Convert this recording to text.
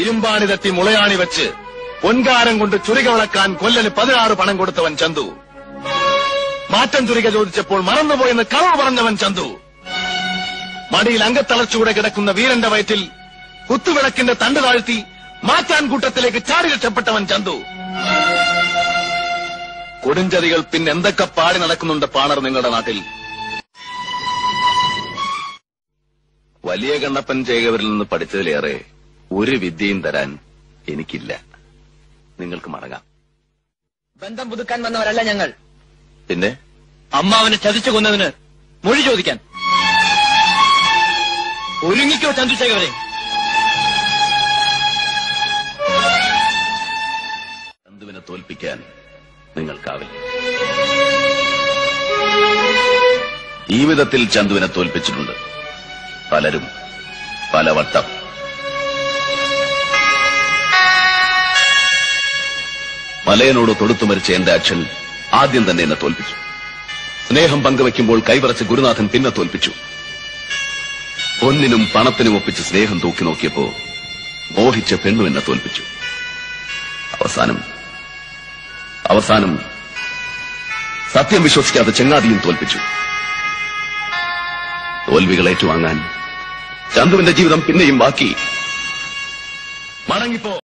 ഇരുമ്പാണി തട്ടി മുളയാണി വെച്ച് പൊൻകാരം കൊണ്ട് ചുരിക വിളക്കാൻ കൊല്ലന് പതിനാറ് പണം കൊടുത്തവൻ ചന്തു. മാറ്റം ചുരിക ചോദിച്ചപ്പോൾ മറന്നുപോയെന്ന് കളവ് പറഞ്ഞവൻ ചന്തു. മടിയിൽ അങ്കത്തളച്ചുകൂടെ കിടക്കുന്ന വീരന്റെ വയറ്റിൽ കുത്തുവിളക്കിന്റെ തണ്ട് താഴ്ത്തി മാറ്റാൻ കൂട്ടത്തിലേക്ക് ചാടി രക്ഷപ്പെട്ടവൻ ചന്തു. കൊടുഞ്ചതികൾ പിന്നെ എന്തൊക്കെ പാടി നടക്കുന്നുണ്ട് പാണർ നിങ്ങളുടെ നാട്ടിൽ? വലിയ കണ്ണപ്പൻ ചേകവരിൽ നിന്ന് പഠിച്ചതിലേറെ. ഒരു വിദ്യയും തരാൻ എനിക്കില്ല. നിങ്ങൾക്ക് മടങ്ങാം. ബന്ധം പുതുക്കാൻ വന്നവരല്ല ഞങ്ങൾ. പിന്നെ? അമ്മാവനെ ചതിച്ചു കൊന്നതിന് മൊഴി ചോദിക്കാൻ. ഒരുങ്ങിക്കോ ചന്ദ്രശേഖരെ ബന്ധുവിനെ തോൽപ്പിക്കാൻ നിങ്ങൾക്കാവില്ല. ജീവിതത്തിൽ ചന്തുവിനെ തോൽപ്പിച്ചിട്ടുണ്ട് പലരും പലവട്ടം. മലയനോട് തൊടുത്തു മരിച്ച എന്റെ അച്ഛൻ ആദ്യം തന്നെ എന്നെ തോൽപ്പിച്ചു. സ്നേഹം പങ്കുവെക്കുമ്പോൾ കൈവറച്ച് ഗുരുനാഥൻ പിന്നെ തോൽപ്പിച്ചു. പൊന്നിനും പണത്തിനും ഒപ്പിച്ച് സ്നേഹം തൂക്കി നോക്കിയപ്പോ മോഹിച്ച പെണ്ണു എന്നെ തോൽപ്പിച്ചു. അവസാനം അവസാനം സത്യം വിശ്വസിക്കാതെ ചെങ്ങാതിയും തോൽപ്പിച്ചു. തോൽവികൾ ഏറ്റുവാങ്ങാൻ ചന്തുവിന്റെ ജീവിതം പിന്നെയും ബാക്കി. മടങ്ങിപ്പോ